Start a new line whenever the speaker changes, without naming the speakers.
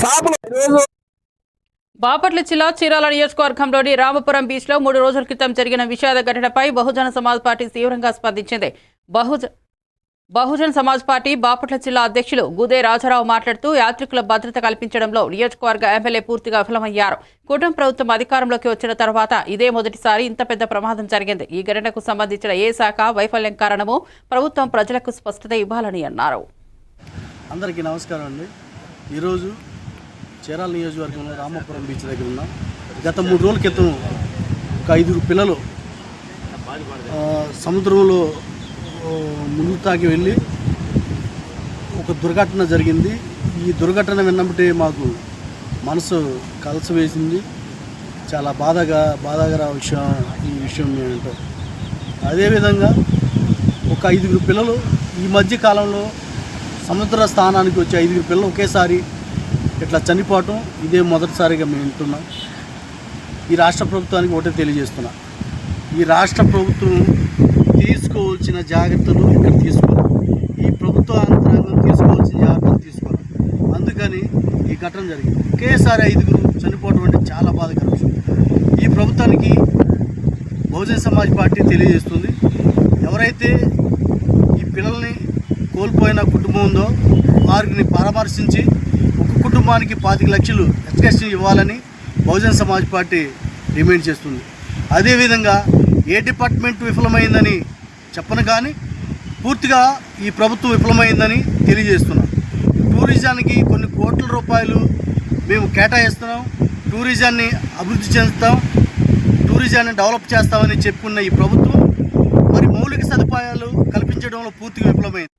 షాపులు ఈరోజు
బాపట్ల జిల్లా చీరాల నియోజకవర్గంలోని రామపురం బీచ్లో మూడు రోజుల క్రితం జరిగిన విషాద ఘటనపై బహుజన సమాజ్ పార్టీ తీవ్రంగా స్పందించింది. బహుజ బహుజన్ సమాజ్ పార్టీ బాపట్ల జిల్లా అధ్యక్షులు గుదే రాజారావు మాట్లాడుతూ యాత్రికుల భద్రత కల్పించడంలో నియోజకవర్గ ఎమ్మెల్యే పూర్తిగా విఫలమయ్యారు. కుటుంబ ప్రభుత్వం అధికారంలోకి వచ్చిన తర్వాత ఇదే మొదటిసారి ఇంత పెద్ద ప్రమాదం జరిగింది. ఈ ఘటనకు సంబంధించిన ఏ శాఖ వైఫల్యం కారణమో ప్రభుత్వం ప్రజలకు స్పష్టత ఇవ్వాలని అన్నారు.
అందరికీ నమస్కారం అండి. ఈరోజు చీరాల నియోజకవర్గంలో రామాపురం బీచ్ దగ్గర ఉన్నాం. గత మూడు రోజుల క్రితం ఒక ఐదుగురు పిల్లలు సముద్రంలో ముందు మునుగు తాకి వెళ్ళి ఒక దుర్ఘటన జరిగింది. ఈ దుర్ఘటన విన్నప్పుడే మాకు మనసు కలస వేసింది. చాలా బాధగా బాధాకర విషయం ఈ విషయం ఏంటో అదేవిధంగా ఒక ఐదుగురు పిల్లలు ఈ మధ్య కాలంలో సముద్ర స్థానానికి వచ్చే ఐదుగురు పిల్లలు ఒకేసారి ఇట్లా చనిపోవటం ఇదే మొదటిసారిగా మేము వింటున్నాం. ఈ రాష్ట్ర ప్రభుత్వానికి ఒకటే తెలియజేస్తున్నా. ఈ రాష్ట్ర ప్రభుత్వం తీసుకోవాల్సిన జాగ్రత్తలు ఇక్కడ తీసుకోవాలి. ఈ ప్రభుత్వ యంత్రాంగం తీసుకోవాల్సిన జాగ్రత్తలు తీసుకోవాలి. అందుకని ఈ ఘటన జరిగింది. ఒకేసారి ఐదుగురు చనిపోవడం అంటే చాలా బాధాకర విషయం. ఈ ప్రభుత్వానికి బహుజన సమాజ్ పార్టీ తెలియజేస్తుంది. ఎవరైతే ఈ పిల్లల్ని కోల్పోయిన కుటుంబం ఉందో వారిని పరామర్శించి కుటుంబానికి పాతిక లక్షలు ఎడ్యుకేషన్ ఇవ్వాలని బహుజన సమాజ్ పార్టీ డిమాండ్ చేస్తుంది. అదేవిధంగా ఏ డిపార్ట్మెంట్ విఫలమైందని చెప్పను కానీ పూర్తిగా ఈ ప్రభుత్వం విఫలమైందని తెలియజేస్తున్నాం. టూరిజానికి కొన్ని కోట్ల రూపాయలు మేము కేటాయిస్తున్నాం. టూరిజాన్ని అభివృద్ధి చెందుతాం. టూరిజాన్ని డెవలప్ చేస్తామని చెప్పుకున్న ఈ ప్రభుత్వం మరి మౌలిక సదుపాయాలు కల్పించడంలో పూర్తిగా విఫలమైంది.